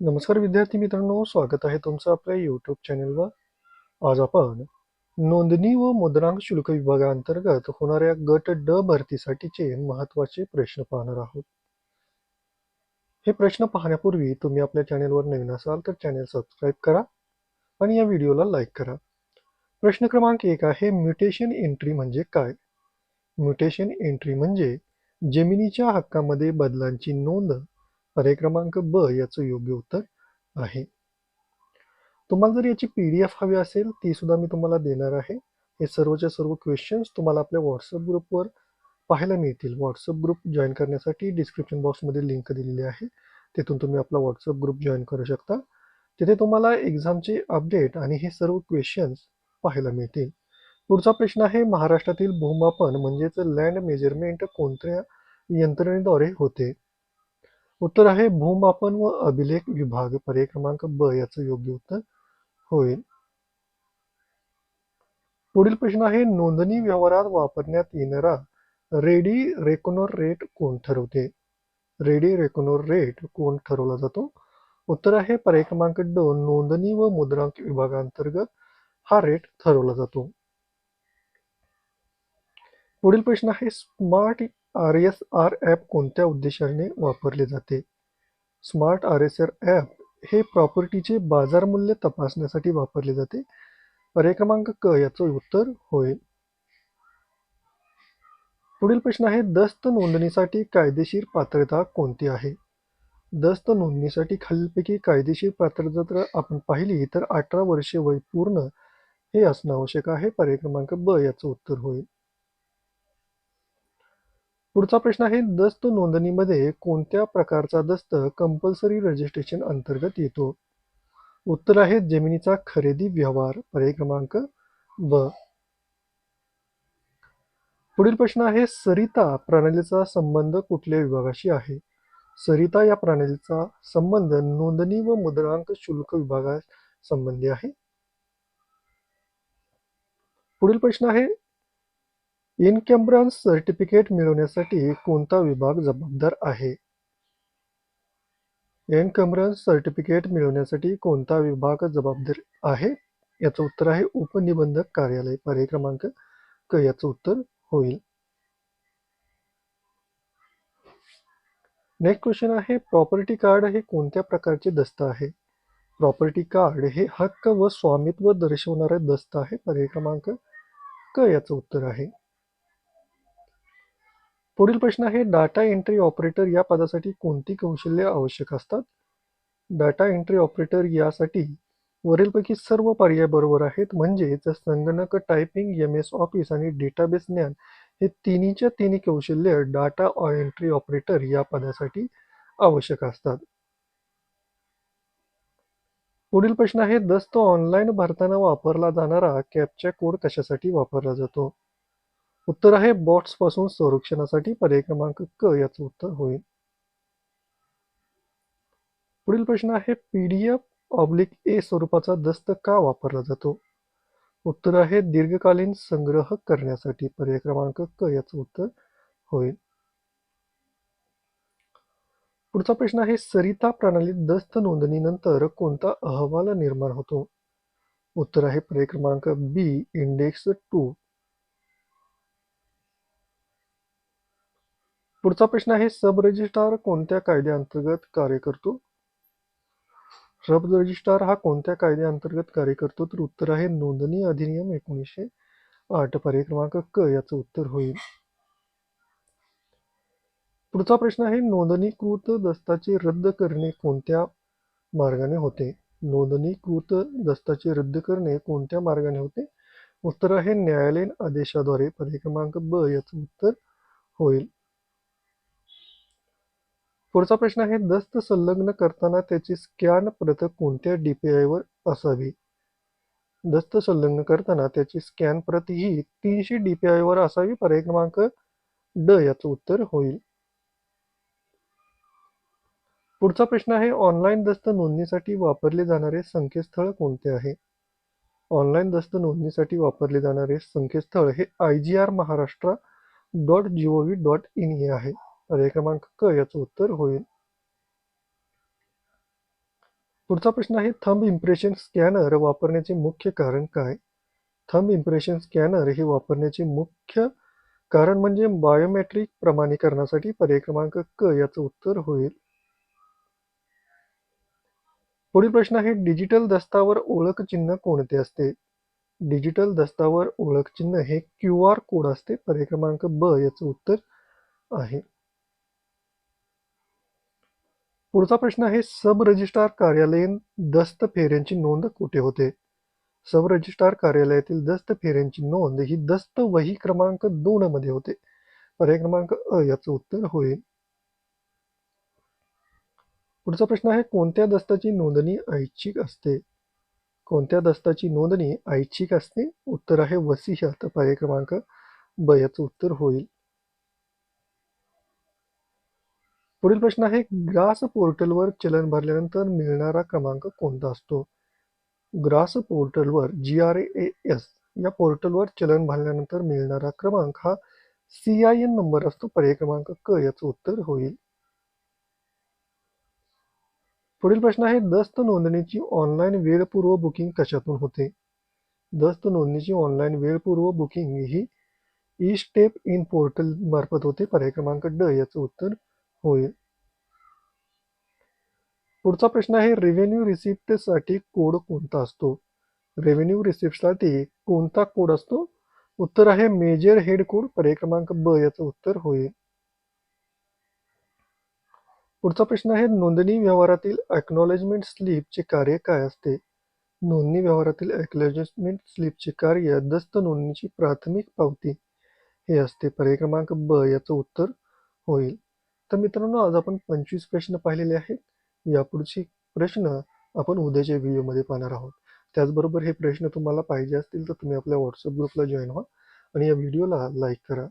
नमस्कार विद्यार्थी मित्रांनो स्वागत आहे तुमचं आपल्या यूट्यूब चॅनलवर आज आपण नोंदणी व मुद्रांक शुल्क विभागाअंतर्गत होणाऱ्या गट ड भरतीसाठीचे महत्त्वाचे प्रश्न पाहणार आहोत. हे प्रश्न पाहण्यापूर्वी तुम्ही आपल्या चॅनेलवर नवीन असाल तर चॅनेल सबस्क्राईब करा आणि या व्हिडिओला लाईक करा. प्रश्न क्रमांक एक आहे म्युटेशन एंट्री म्हणजे काय? म्युटेशन एंट्री म्हणजे जमिनीच्या हक्कामध्ये बदलांची नोंद पर्याय क्रमांक ब याचं योग्य उत्तर आहे. तुम्हाला जर याची पी डी एफ हवी असेल ती सुद्धा मी तुम्हाला देणार आहे. हे सर्वच्या सर्व क्वेश्चन्स तुम्हाला आपल्या व्हॉट्सअप ग्रुपवर पाहायला मिळतील. व्हॉट्सअप ग्रुप जॉईन करण्यासाठी डिस्क्रिप्शन बॉक्समध्ये लिंक दिलेली आहे. तिथून तुम्ही आपला व्हॉट्सअप ग्रुप जॉईन करू शकता. तिथे तुम्हाला एक्झामचे अपडेट आणि हे सर्व क्वेश्चन्स पाहायला मिळतील. पुढचा प्रश्न आहे महाराष्ट्रातील भूमापन म्हणजेच लँड मेजरमेंट कोणत्या यंत्रणेद्वारे होते? उत्तर आहे भूमापन व अभिलेख विभाग पर्याय क्रमांक ब याचं योग्य उत्तर होईल. पुढील प्रश्न आहे नोंदणी व्यवहारात वापरण्यात येणारा रेडी रेकॉनर रेट कोण ठरवते? रेडी रेकॉनर रेट कोण ठरवला जातो? उत्तर आहे पर्याय क्रमांक दोन नोंदणी व मुद्रांक विभागांतर्गत हा रेट ठरवला जातो. पुढील प्रश्न आहे smart R S R app कोणत्या उद्देशाने वापरले जाते? Smart R S R app हे प्रॉपर्टीचे बाजार मूल्य तपासण्यासाठी वापरले जाते. पर्याय क्रमांक क याचं उत्तर होईल पुढील प्रश्न आहे दस्त नोंदणीसाठी कायदेशीर पात्रता कोणती आहे? दस्त नोंदणीसाठी खालीलपैकी कायदेशीर पात्रता जर आपण पाहिली तर अठरा वर्षे वय पूर्ण हे असणं आवश्यक आहे. पर्याय क्रमांक ब याचं उत्तर होईल पुढचा प्रश्न आहे दस्त नोंदणीमध्ये कोणत्या प्रकारचा दस्त कंपल्सरी रजिस्ट्रेशन अंतर्गत येतो? उत्तर आहे जमिनीचा खरेदी व्यवहार पर्याय क्रमांक ब पुढील प्रश्न आहे सरिता प्रणालीचा संबंध कुठल्या विभागाशी आहे? सरिता या प्रणालीचा संबंध नोंदणी व मुद्रांक शुल्क विभागा संबंधी आहे. पुढील प्रश्न आहे इनकॅम्ब्रन्स सर्टिफिकेट मिळवण्यासाठी कोणता विभाग जबाबदार आहे? इनकॅम्ब्रन्स सर्टिफिकेट मिळवण्यासाठी कोणता विभाग जबाबदार आहे? याचं उत्तर आहे उपनिबंधक कार्यालय. पर्याय क्रमांक क. याचं उत्तर होईल. नेक्स्ट क्वेश्चन आहे प्रॉपर्टी कार्ड हे कोणत्या प्रकारचे दस्त आहे? प्रॉपर्टी कार्ड हे हक्क व स्वामित्व दर्शवणारे दस्त आहे. पर्याय क्रमांक क. याचं उत्तर आहे. पुढील प्रश्न आहे डाटा एंट्री ऑपरेटर या पदासाठी कोणती कौशल्य आवश्यक असतात? डाटा एंट्री ऑपरेटर यासाठी वरीलपैकी सर्व पर्याय बरोबर आहेत म्हणजेच संगणक टायपिंग एम एस ऑफिस आणि डेटाबेस ज्ञान हे तिन्हीच्या तिन्ही कौशल्य डाटा एंट्री ऑपरेटर या पदासाठी आवश्यक असतात. पुढील प्रश्न आहे दस्त ऑनलाईन भरताना वापरला जाणारा कॅपचा कोड कशासाठी वापरला जातो? उत्तर आहे बॉट्सपासून संरक्षणासाठी पर्याय क्रमांक क याचं उत्तर होईल. पुढील प्रश्न आहे पीडीएफ ऑब्लिक ए स्वरूपाचा दस्त का वापरला जातो? उत्तर आहे दीर्घकालीन संग्रह करण्यासाठी पर्याय क्रमांक क याचं उत्तर होईल. पुढचा प्रश्न आहे सरिता प्रणालीत दस्त नोंदणीनंतर कोणता अहवाल निर्माण होतो? उत्तर आहे पर्याय क्रमांक बी इंडेक्स टू पुढचा प्रश्न आहे सब रजिस्ट्रार कोणत्या कायद्याअंतर्गत कार्य करतो? सब रजिस्ट्रार हा कोणत्या कायद्याअंतर्गत कार्य करतो तर उत्तर आहे नोंदणी अधिनियम एकोणीसशे आठ पर्याय क्रमांक क याचं उत्तर होईल. पुढचा प्रश्न आहे नोंदणीकृत दस्ताचे रद्द करणे कोणत्या मार्गाने होते? नोंदणीकृत दस्ताचे रद्द करणे कोणत्या मार्गाने होते? उत्तर आहे न्यायालयीन आदेशाद्वारे पर्याय क्रमांक ब याचं उत्तर होईल. पुढचा प्रश्न आहे दस्त संलग्न करताना त्याची स्कॅन प्रत कोणत्या डीपीआय वर असावी? दस्त संलग्न करताना त्याची स्कॅन प्रत ही तीनशे डीपीआयवर असावी पर्याय क्रमांक ड याचं उत्तर होईल. पुढचा प्रश्न आहे ऑनलाईन दस्त नोंदणीसाठी वापरले जाणारे संकेतस्थळ कोणते आहे? ऑनलाईन दस्त नोंदणीसाठी वापरले जाणारे संकेतस्थळ हे I G R Maharashtra dot G O V dot in हे आहे. पर्याय क्रमांक क याचं उत्तर होईल. पुढचा प्रश्न आहे थंब इम्प्रेशन स्कॅनर वापरण्याचे मुख्य कारण काय? थंब इम्प्रेशन स्कॅनर हे वापरण्याचे मुख्य कारण म्हणजे बायोमेट्रिक प्रमाणीकरणासाठी पर्याय क्रमांक क याचं उत्तर होईल. पुढील प्रश्न आहे डिजिटल दस्तावर ओळख चिन्ह कोणते असते? डिजिटल दस्तावर ओळख चिन्ह हे क्यू आर कोड असते पर्याय क्रमांक ब याचं उत्तर आहे. पुढचा प्रश्न आहे सब रजिस्ट्रार कार्यालयीन दस्त फेऱ्यांची नोंद कुठे होते? सब रजिस्ट्रार कार्यालयातील दस्त फेऱ्यांची नोंद ही दस्त वही क्रमांक दोन मध्ये होते. पर्याय क्रमांक अ याचं उत्तर होईल. पुढचा प्रश्न आहे कोणत्या दस्ताची नोंदणी ऐच्छिक असते? कोणत्या दस्ताची नोंदणी ऐच्छिक असते? उत्तर आहे वसिह्यात पर्याय क्रमांक ब याचं उत्तर होईल. पुढील प्रश्न आहे ग्रास पोर्टलवर चलन भरल्यानंतर मिळणारा क्रमांक कोणता असतो? ग्रास पोर्टलवर जी आर ए एस या पोर्टलवर चलन भरल्यानंतर मिळणारा क्रमांक हा सी आय एन नंबर असतो पर्याय क्रमांक क याचं उत्तर होईल. पुढील प्रश्न आहे दस्त नोंदणीची ऑनलाईन वेळपूर्व बुकिंग कशातून होते? दस्त नोंदणीची ऑनलाईन वेळपूर्व बुकिंग ही ई स्टेप इन पोर्टल मार्फत होते पर्याय क्रमांक ड याचं उत्तर होईल पुढचा प्रश्न आहे रेव्हेन्यू रिसिप्टसाठी कोड कोणता असतो? रेव्हेन्यू रिसिप्टसाठी कोणता कोड असतो? उत्तर आहे मेजर हेड कोड पर्याय क्रमांक ब याचं उत्तर होईल पुढचा प्रश्न आहे नोंदणी व्यवहारातील एक्नॉलेजमेंट स्लिपचे कार्य काय असते? नोंदणी व्यवहारातील एक्नॉलेजमेंट स्लिपचे कार्य दस्त नोंदणीची प्राथमिक पावती हे असते. पर्याय क्रमांक ब याचं उत्तर होईल. तर मित्रांनो आज आपण पंचवीस प्रश्न पाहिलेले आहेत. यापुढचे प्रश्न आपण उद्याच्या व्हिडिओमध्ये पाहणार आहोत. त्याचबरोबर हे प्रश्न तुम्हाला पाहिजे असतील तर तुम्ही आपल्या व्हॉट्सअप ग्रुपला जॉईन व्हा आणि या व्हिडिओला लाईक करा.